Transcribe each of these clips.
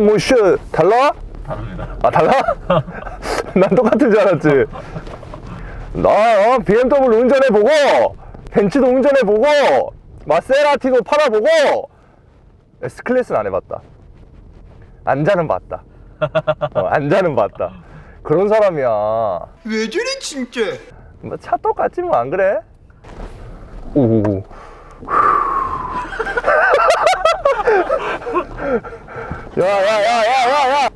뭐, 씨, 달라? 다릅니다. 아, 달라? 난 똑같은 줄 알았지. 나, 어, BMW 운전해 보고, 벤츠도 운전해 보고, 마세라티도 팔아보고, S클래스는 안 해봤다. 안자는 봤다. 어, 안자는 봤다. 그런 사람이야. 왜 저래 진짜? 뭐 차 똑같지 뭐 안 그래? 오. 야야야야야야!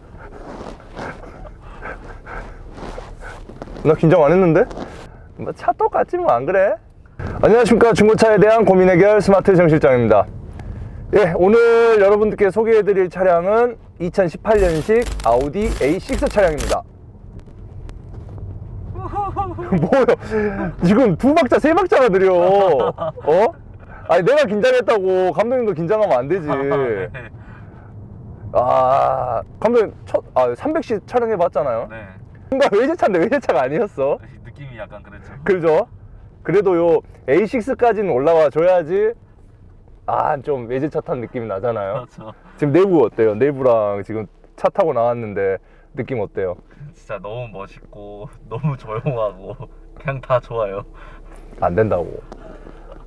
나 긴장 안 했는데? 뭐 차 똑같지 뭐 안 그래? 안녕하십니까 중고차에 대한 고민 해결 스마트 정 실장입니다. 예, 오늘 여러분들께 소개해드릴 차량은 2018년식 아우디 A6 차량입니다. 뭐요? 지금 두 박자, 세 박자가 느려. 어? 아니, 내가 긴장했다고 감독님도 긴장하면 안 되지. 네. 아, 감독님, 첫, 아, 300시 촬영해봤잖아요. 네. 뭔가 외제차인데 외제차가 아니었어. 느낌이 약간 그랬죠. 그죠? 그래도 요 A6까지는 올라와 줘야지, 아, 좀 외제차 탄 느낌이 나잖아요. 그렇죠. 지금 내부 어때요? 내부랑 지금 차 타고 나왔는데 느낌 어때요? 진짜 너무 멋있고 너무 조용하고 그냥 다 좋아요. 안 된다고.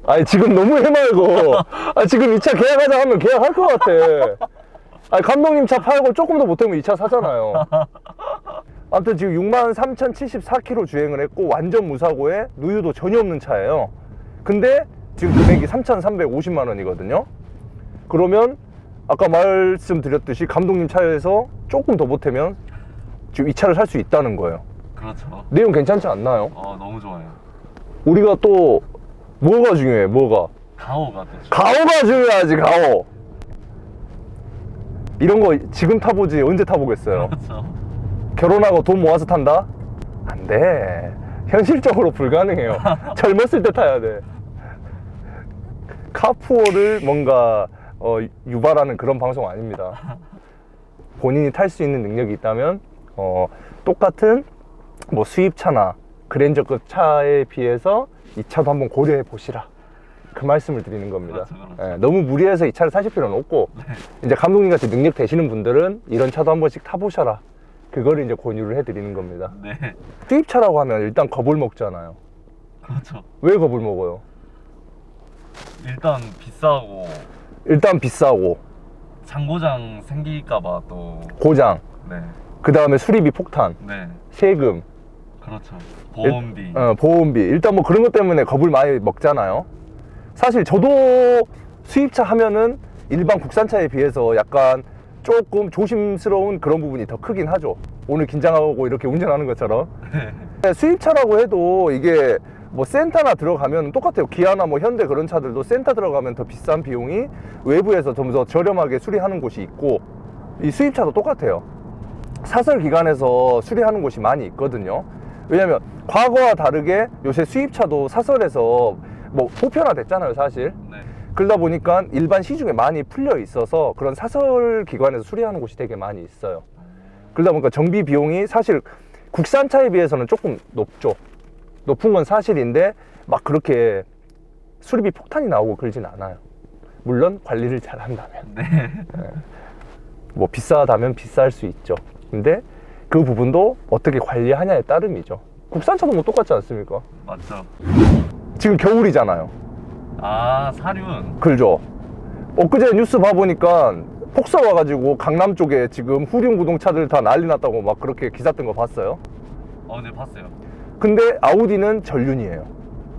아니 지금 너무 해맑어. 아 지금 이 차 계약하자 하면 계약할 것 같아. 아니 감독님 차 팔고 조금 더 못하면 이 차 사잖아요. 아무튼 지금 6만 3,074km 주행을 했고 완전 무사고에 누유도 전혀 없는 차예요. 근데 지금 금액이 3,350만 원이거든요. 그러면 아까 말씀드렸듯이 감독님 차에서 조금 더 못하면 지금 이 차를 살 수 있다는 거예요. 그렇죠. 내용 괜찮지 않나요? 어 너무 좋아요. 우리가 또 뭐가 중요해? 뭐가? 가오가 되죠. 가오가 중요하지 가오. 이런 거 지금 타보지 언제 타보겠어요? 그렇죠. 결혼하고 돈 모아서 탄다? 안 돼. 현실적으로 불가능해요. 젊었을 때 타야 돼. 카푸어를 뭔가 어, 유발하는 그런 방송 아닙니다. 본인이 탈 수 있는 능력이 있다면 어, 똑같은 뭐 수입차나 그랜저급 차에 비해서 이 차도 한번 고려해 보시라. 그 말씀을 드리는 겁니다. 그렇죠, 그렇죠. 예, 너무 무리해서 이 차를 사실 필요는 없고 이제 감독님 같이 능력 되시는 분들은 이런 차도 한 번씩 타보셔라. 그거를 이제 권유를 해드리는 겁니다. 네. 수입차라고 하면 일단 겁을 먹잖아요. 그렇죠. 왜 겁을 먹어요? 일단 비싸고 일단 비싸고 장고장 생길까봐 또 고장, 네. 그 다음에 수리비 폭탄, 네. 세금, 그렇죠. 보험비. 어, 보험비. 일단 뭐 그런 것 때문에 겁을 많이 먹잖아요. 사실 저도 수입차 하면은 일반 국산차에 비해서 약간 조금 조심스러운 그런 부분이 더 크긴 하죠. 오늘 긴장하고 이렇게 운전하는 것처럼. 네. 수입차라고 해도 이게 뭐 센터나 들어가면 똑같아요. 기아나 뭐 현대 그런 차들도 센터 들어가면 더 비싼 비용이 외부에서 좀 더 저렴하게 수리하는 곳이 있고 이 수입차도 똑같아요. 사설 기관에서 수리하는 곳이 많이 있거든요. 왜냐면 과거와 다르게 요새 수입차도 사설에서 뭐 보편화됐잖아요, 사실. 네. 그러다 보니까 일반 시중에 많이 풀려 있어서 그런 사설 기관에서 수리하는 곳이 되게 많이 있어요. 그러다 보니까 정비 비용이 사실 국산차에 비해서는 조금 높죠. 높은 건 사실인데 막 그렇게 수리비 폭탄이 나오고 그러진 않아요. 물론 관리를 잘 한다면. 네. 뭐 비싸다면 비쌀 수 있죠. 근데 그 부분도 어떻게 관리하냐에 따름이죠. 국산차도 뭐 똑같지 않습니까? 맞죠. 지금 겨울이잖아요. 아 사륜. 그죠? 엊그제 뉴스 봐보니까 폭사 와가지고 강남 쪽에 지금 후륜 구동차들 다 난리 났다고 막 그렇게 기사 뜬 거 봤어요. 어, 네 봤어요. 근데 아우디는 전륜이에요.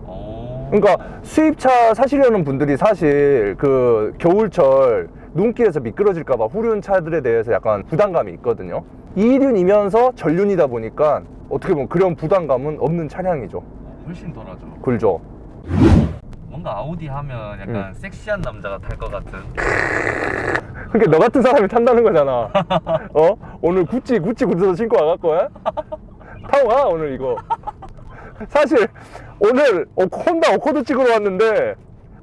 오. 그러니까 수입차 사시려는 분들이 사실 그 겨울철 눈길에서 미끄러질까봐 후륜 차들에 대해서 약간 부담감이 있거든요. 2륜이면서 전륜이다 보니까 어떻게 보면 그런 부담감은 없는 차량이죠. 어, 훨씬 덜하죠. 그죠? 뭔가 아우디 하면 약간 섹시한 남자가 탈 것 같은. 그러니까 너 같은 사람이 탄다는 거잖아. 어? 오늘 구찌 구찌 구두 신고 와갈 거야? 타고 가 오늘 이거. 사실 오늘 어, 혼다 어코드 찍으러 왔는데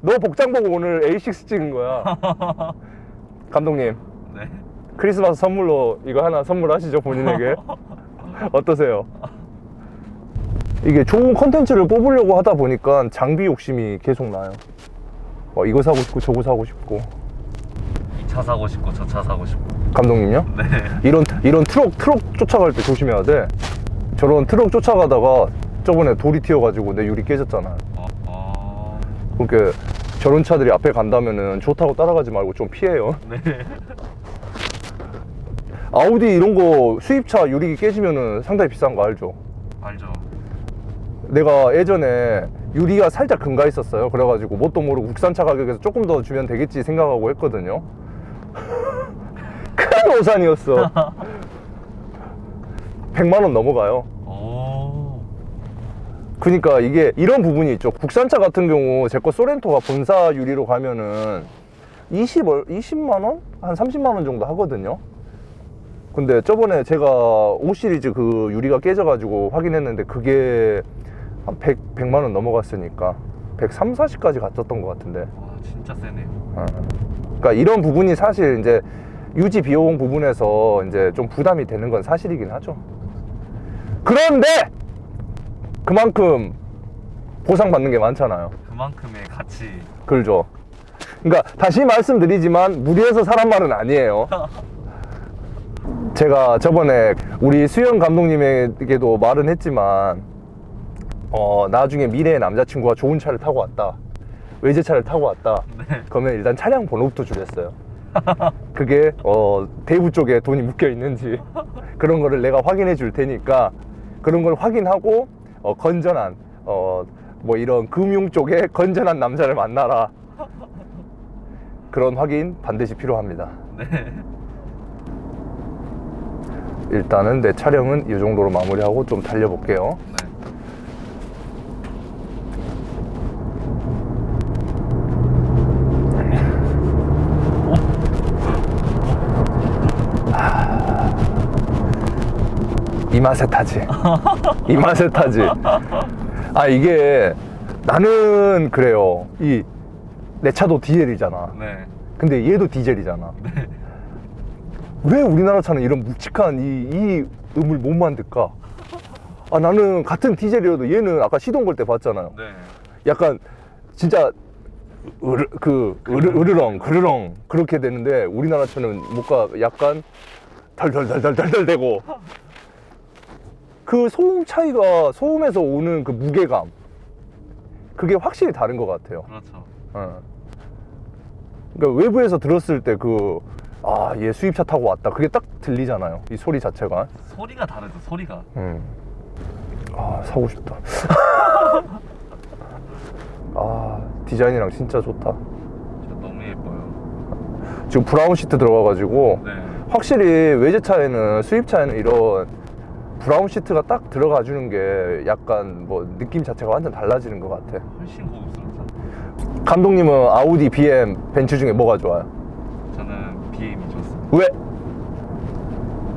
너 복장 보고 오늘 A6 찍은 거야. 감독님 네. 크리스마스 선물로 이거 하나 선물하시죠 본인에게. 어떠세요? 이게 좋은 컨텐츠를 뽑으려고 하다 보니까 장비 욕심이 계속 나요. 어, 이거 사고 싶고 저거 사고 싶고. 이 차 사고 싶고 저 차 사고 싶고. 감독님요? 네. 이런 이런 트럭 트럭 쫓아갈 때 조심해야 돼. 저런 트럭 쫓아가다가 저번에 돌이 튀어가지고 내 유리 깨졌잖아. 어, 어... 그러니까 저런 차들이 앞에 간다면은 좋다고 따라가지 말고 좀 피해요. 네. 아우디 이런 거 수입차 유리 깨지면은 상당히 비싼 거 알죠? 알죠. 내가 예전에 유리가 살짝 금가 있었어요. 그래가지고 뭣도 모르고 국산차 가격에서 조금 더 주면 되겠지 생각하고 했거든요. 큰 오산이었어. 100만 원 넘어가요. 오. 그러니까 이게 이런 부분이 있죠. 국산차 같은 경우 제 거 소렌토가 본사 유리로 가면은 20, 20만 원? 한 30만 원 정도 하거든요. 근데 저번에 제가 5 시리즈 그 유리가 깨져가지고 확인했는데 그게 한 100, 100만 원 넘어갔으니까 130, 40까지 갔었던 것 같은데. 와 진짜 세네요. 어. 그러니까 이런 부분이 사실 이제 유지 비용 부분에서 이제 좀 부담이 되는 건 사실이긴 하죠. 그런데 그만큼 보상받는 게 많잖아요. 그만큼의 가치. 그렇죠. 그러니까 다시 말씀드리지만 무리해서 사람 말은 아니에요. 제가 저번에 우리 수영 감독님에게도 말은 했지만 어 나중에 미래의 남자친구가 좋은 차를 타고 왔다. 외제차를 타고 왔다. 네. 그러면 일단 차량 번호부터 주랬어요. 그게 어 대부 쪽에 돈이 묶여 있는지 그런 거를 내가 확인해 줄 테니까 그런 걸 확인하고 어 건전한 어 뭐 이런 금융 쪽에 건전한 남자를 만나라. 그런 확인 반드시 필요합니다. 네. 일단은 내 촬영은 이 정도로 마무리하고 좀 달려볼게요. 네. 이 맛에 타지. 이 맛에 타지. 아, 이게 나는 그래요. 이 내 차도 디젤이잖아. 네. 근데 얘도 디젤이잖아. 네. 왜 우리나라 차는 이런 묵직한 이, 이 음을 못 만들까? 아, 나는 같은 디젤이어도 얘는 아까 시동 걸 때 봤잖아요. 네. 약간 진짜 으르, 그 으르, 으르렁 그르렁 그렇게 되는데 우리나라 차는 뭔가 약간 덜덜덜덜덜덜 되고 그 소음 차이가 소음에서 오는 그 무게감 그게 확실히 다른 것 같아요. 그렇죠. 어. 그러니까 외부에서 들었을 때 그 아, 얘 수입차 타고 왔다. 그게 딱 들리잖아요. 이 소리 자체가. 소리가 다르죠. 소리가. 음. 아, 사고 싶다. 아, 디자인이랑 진짜 좋다. 진짜 너무 예뻐요. 지금 브라운 시트 들어가가지고 네. 확실히 외제차에는 수입차에는 이런 브라운 시트가 딱 들어가 주는 게 약간 뭐 느낌 자체가 완전 달라지는 것 같아. 훨씬 고급스럽죠. 감독님은 아우디, BM, 벤츠 중에 뭐가 좋아요? 저는 BM이 좋습니다. 왜?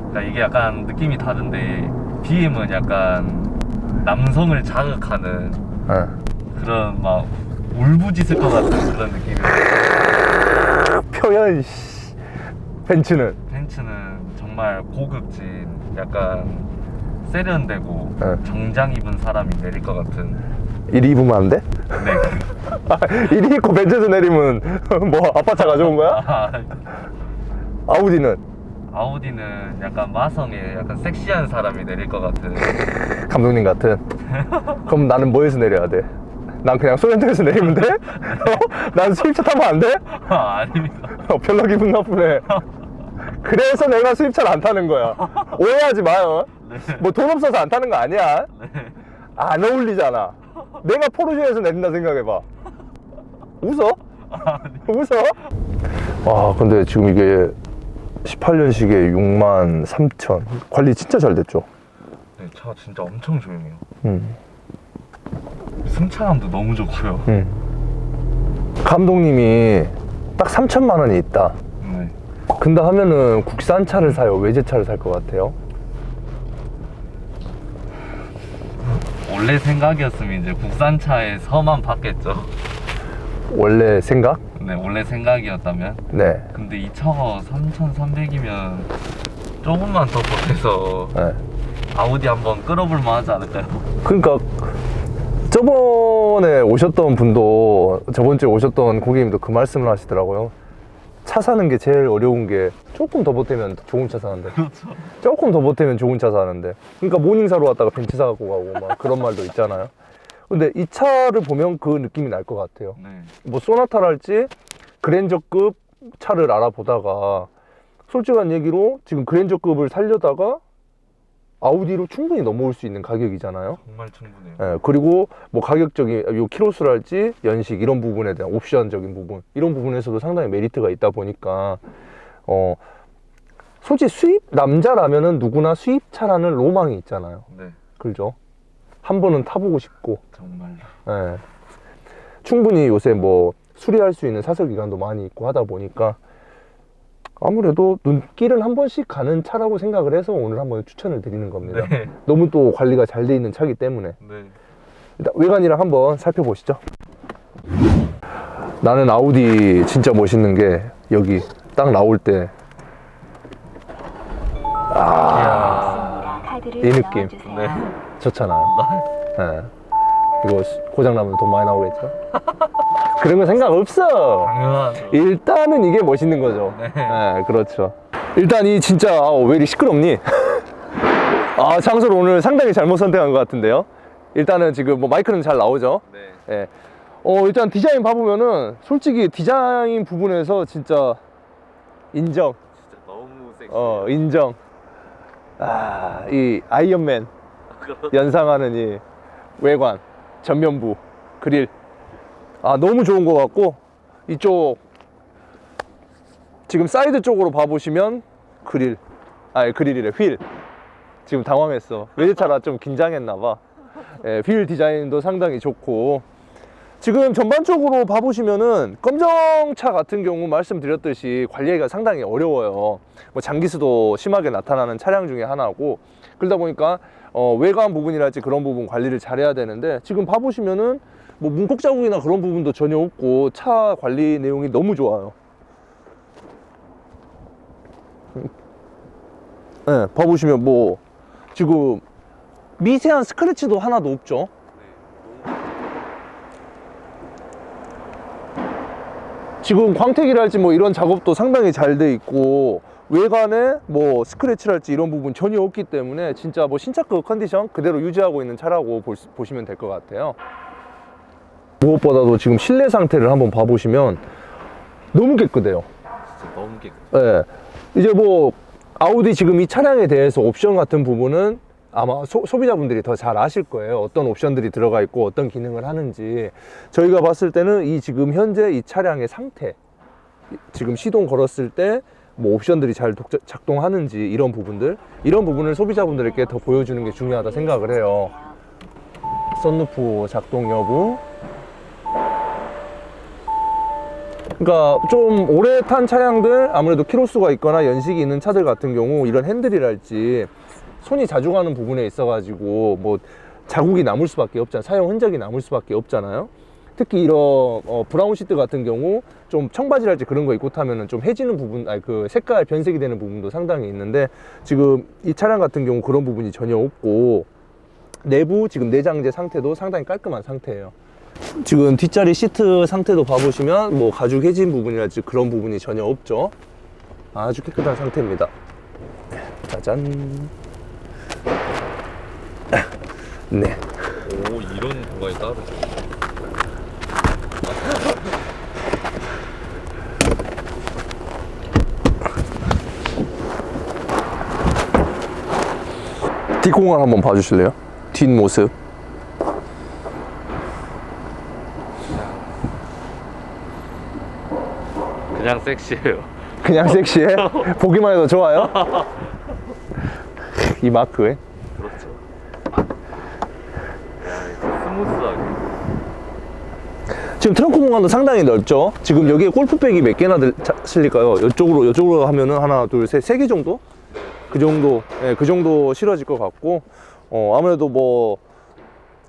그러니까 이게 약간 느낌이 다른데 BM은 약간 남성을 자극하는 어. 그런 막 울부짖을 것 같은 그런 느낌이에요. 표현 씨. 벤츠는 벤츠는 정말 고급진 약간 세련되고 네. 정장 입은 사람이 내릴 것 같은 이리 입으면 안 돼? 네. 아, 이리 입고 벤츠에서 내리면 뭐 아빠 차 가져온 거야? 아, 아우디는 아우디는 약간 마성의 약간 섹시한 사람이 내릴 것 같은 감독님 같은. 그럼 나는 뭐에서 내려야 돼? 난 그냥 소렌토에서 내리면 돼? 어? 난 수입차 타면 안 돼? 아, 아닙니다. 어, 별로 기분 나쁘네. 그래서 내가 수입차를 안 타는 거야. 오해하지 마요. 네. 뭐돈 없어서 안 타는 거 아니야. 네. 안 어울리잖아. 내가 포르쉐에서 내린다 생각해봐. 웃어? 아. 웃어? 와, 근데 지금 이게 18년식에 6만 3천. 관리 진짜 잘 됐죠? 네, 차 진짜 엄청 조용해요. 음. 승차감도 너무 좋고요. 음. 감독님이 딱 3천만 원이 있다. 네. 근데 하면은 국산 차를 사요? 외제 차를 살 것 같아요? 원래 생각이었으면 이제 국산차에서만 받겠죠. 원래 생각? 네, 원래 생각이었다면. 네. 근데 이 차가 3,300이면 조금만 더 보태서 네. 아우디 한번 끌어볼 만 하지 않을까요? 그러니까 저번에 오셨던 분도 저번 주에 오셨던 고객님도 그 말씀을 하시더라고요. 차 사는 게 제일 어려운 게 조금 더 보태면 좋은 차 사는데 그렇죠. 조금 더 보태면 좋은 차 사는데 그러니까 모닝 사러 왔다가 벤츠 사갖고 가고 막 그런 말도 있잖아요 근데 이 차를 보면 그 느낌이 날 것 같아요 네. 뭐 소나타랄지 그랜저급 차를 알아보다가 솔직한 얘기로 지금 그랜저급을 살려다가 아우디로 충분히 넘어올 수 있는 가격이잖아요 정말 충분해요. 예, 그리고 뭐 가격적인 요 키로수랄지 연식 이런 부분에 대한 옵션적인 부분 이런 부분에서도 상당히 메리트가 있다 보니까 어 솔직히 수입 남자라면은 누구나 수입차라는 로망이 있잖아요. 네. 그죠? 한 번은 타보고 싶고 정말로. 예. 충분히 요새 뭐 수리할 수 있는 사설 기간도 많이 있고 하다 보니까 아무래도 눈길은 한 번씩 가는 차라고 생각을 해서 오늘 한번 추천을 드리는 겁니다. 네. 너무 또 관리가 잘 돼 있는 차기 때문에 네. 일단 외관이랑 한번 살펴보시죠. 나는 아우디 진짜 멋있는 게 여기 딱 나올 때 아, 이 느낌. 네. 좋잖아요. 예. 이거 고장 나면 돈 많이 나오겠죠? 그런 거 생각 없어. 당연하죠. 일단은 이게 멋있는 거죠. 네. 예, 그렇죠. 일단 이 진짜 아, 왜 이리 시끄럽니? 아 장소를 오늘 상당히 잘못 선택한 것 같은데요. 일단은 지금 뭐 마이크는 잘 나오죠. 네. 예. 어, 일단 디자인 봐보면은 솔직히 디자인 부분에서 진짜 인정. 진짜 너무 섹시. 어, 인정. 아, 이 아이언맨 연상하는 이 외관, 전면부, 그릴. 아, 너무 좋은 것 같고, 이쪽, 지금 사이드 쪽으로 봐보시면 그릴. 아, 그릴이래, 휠. 지금 당황했어. 외제차라 좀 긴장했나봐. 예, 휠 디자인도 상당히 좋고, 지금 전반적으로 봐보시면은 검정차 같은 경우 말씀드렸듯이 관리하기가 상당히 어려워요. 뭐 장기수도 심하게 나타나는 차량 중에 하나고 그러다 보니까 어, 외관 부분이랄지 그런 부분 관리를 잘해야 되는데 지금 봐보시면은 뭐 문콕 자국이나 그런 부분도 전혀 없고 차 관리 내용이 너무 좋아요. 네, 봐보시면 뭐 지금 미세한 스크래치도 하나도 없죠. 지금 광택이랄지 뭐 이런 작업도 상당히 잘 돼 있고 외관에 뭐 스크래치랄지 이런 부분 전혀 없기 때문에 진짜 뭐 신차급 컨디션 그대로 유지하고 있는 차라고 보시면 될 것 같아요 무엇보다도 지금 실내 상태를 한번 봐보시면 너무 깨끗해요 진짜 너무 깨끗. 예. 이제 뭐 아우디 지금 이 차량에 대해서 옵션 같은 부분은 아마 소, 비자분들이 더 잘 아실 거예요. 어떤 옵션들이 들어가 있고 어떤 기능을 하는지. 저희가 봤을 때는 이 지금 현재 이 차량의 상태, 지금 시동 걸었을 때 뭐 옵션들이 잘 독자- 작동하는지 이런 부분들, 이런 부분을 소비자분들에게 더 보여주는 게 중요하다 생각을 해요. 썬루프 작동 여부, 그러니까 좀 오래 탄 차량들 아무래도 키로수가 있거나 연식이 있는 차들 같은 경우 이런 핸들이랄지 손이 자주 가는 부분에 있어 가지고 뭐 자국이 남을 수밖에 없잖아요. 사용 흔적이 남을 수밖에 없잖아요. 특히 이런 어, 브라운 시트 같은 경우 좀 청바지랄지 그런 거 입고 타면은 좀 해지는 부분, 아니 그 색깔 변색이 되는 부분도 상당히 있는데 지금 이 차량 같은 경우 그런 부분이 전혀 없고 내부 지금 내장재 상태도 상당히 깔끔한 상태예요. 지금 뒷자리 시트 상태도 봐보시면 뭐 가죽 해진 부분이랄지 그런 부분이 전혀 없죠. 아주 깨끗한 상태입니다. 짜잔. 네. 오 이런 공간이 따로. 뒷공간 한번 봐주실래요? 뒷모습. 그냥 섹시해요. 그냥 섹시해? 보기만 해도 좋아요? 이 마크에. 그렇죠. 야, 이거 스무스하게. 지금 트렁크 공간도 상당히 넓죠? 지금 여기에 골프백이 몇 개나 들, 자, 실릴까요? 이쪽으로, 이쪽으로 하면은 하나, 둘, 셋, 세 개 정도? 그 정도, 예, 그 정도 실어질 것 같고, 어, 아무래도 뭐,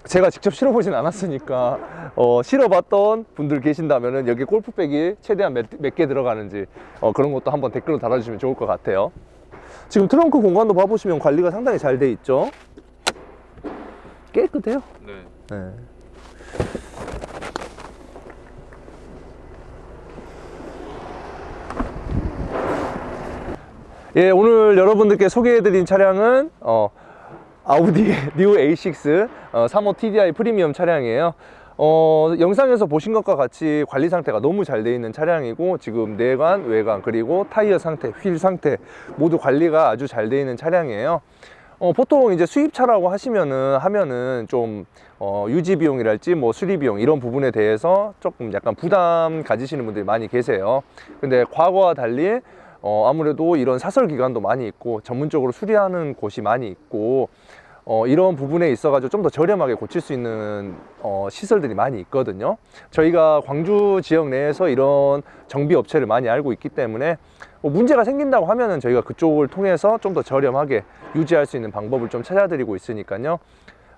제가 직접 실어보진 않았으니까, 어, 실어봤던 분들 계신다면은 여기 골프백이 최대한 몇, 몇개 들어가는지, 어, 그런 것도 한번 댓글로 달아주시면 좋을 것 같아요. 지금 트렁크 공간도 봐보시면 관리가 상당히 잘 돼 있죠? 깨끗해요. 네. 네. 예, 오늘 여러분들께 소개해드린 차량은 어, 아우디 뉴 A6 어, 3호 TDI 프리미엄 차량이에요. 어, 영상에서 보신 것과 같이 관리 상태가 너무 잘 되어 있는 차량이고 지금 내관, 외관 그리고 타이어 상태, 휠 상태 모두 관리가 아주 잘 되어 있는 차량이에요. 어, 보통 이제 수입차라고 하시면은 하면은 좀 어, 유지 비용이랄지 뭐 수리 비용 이런 부분에 대해서 조금 약간 부담 가지시는 분들이 많이 계세요. 근데 과거와 달리 어, 아무래도 이런 사설 기관도 많이 있고 전문적으로 수리하는 곳이 많이 있고 어, 이런 부분에 있어가지고 좀 더 저렴하게 고칠 수 있는 어, 시설들이 많이 있거든요. 저희가 광주 지역 내에서 이런 정비 업체를 많이 알고 있기 때문에 뭐 문제가 생긴다고 하면은 저희가 그쪽을 통해서 좀 더 저렴하게 유지할 수 있는 방법을 좀 찾아드리고 있으니까요.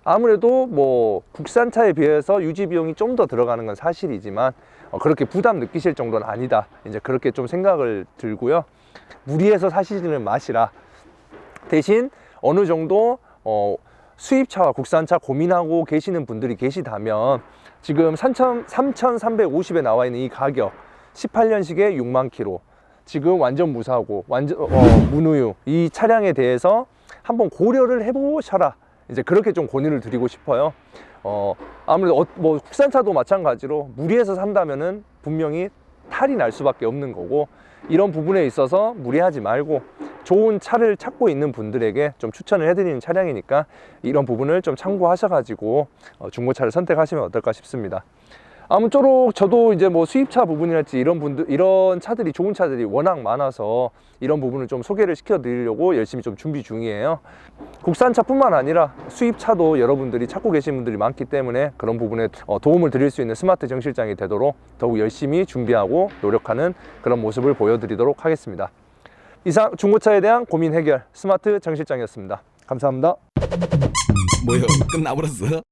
아무래도 뭐 국산차에 비해서 유지 비용이 좀 더 들어가는 건 사실이지만 어, 그렇게 부담 느끼실 정도는 아니다. 이제 그렇게 좀 생각을 들고요. 무리해서 사시지는 마시라. 대신 어느 정도 어, 수입차와 국산차 고민하고 계시는 분들이 계시다면 지금 3,000, 3,350에 나와 있는 이 가격 18년식에 6만 킬로 지금 완전 무사고 완전 어, 무누유 이 차량에 대해서 한번 고려를 해보셔라 이제 그렇게 좀 권유를 드리고 싶어요. 어, 아무래도 어, 뭐 국산차도 마찬가지로 무리해서 산다면은 분명히 탈이 날 수밖에 없는 거고 이런 부분에 있어서 무리하지 말고 좋은 차를 찾고 있는 분들에게 좀 추천을 해드리는 차량이니까 이런 부분을 좀 참고하셔가지고 어, 중고차를 선택하시면 어떨까 싶습니다. 아무쪼록 저도 이제 뭐 수입차 부분이랄지 이런 분들 이런 차들이 좋은 차들이 워낙 많아서 이런 부분을 좀 소개를 시켜 드리려고 열심히 좀 준비 중이에요. 국산차뿐만 아니라 수입차도 여러분들이 찾고 계신 분들이 많기 때문에 그런 부분에 어, 도움을 드릴 수 있는 스마트 정실장이 되도록 더욱 열심히 준비하고 노력하는 그런 모습을 보여드리도록 하겠습니다. 이상 중고차에 대한 고민 해결 스마트 정 실장이었습니다. 감사합니다. 뭐요? 끝나버렸어?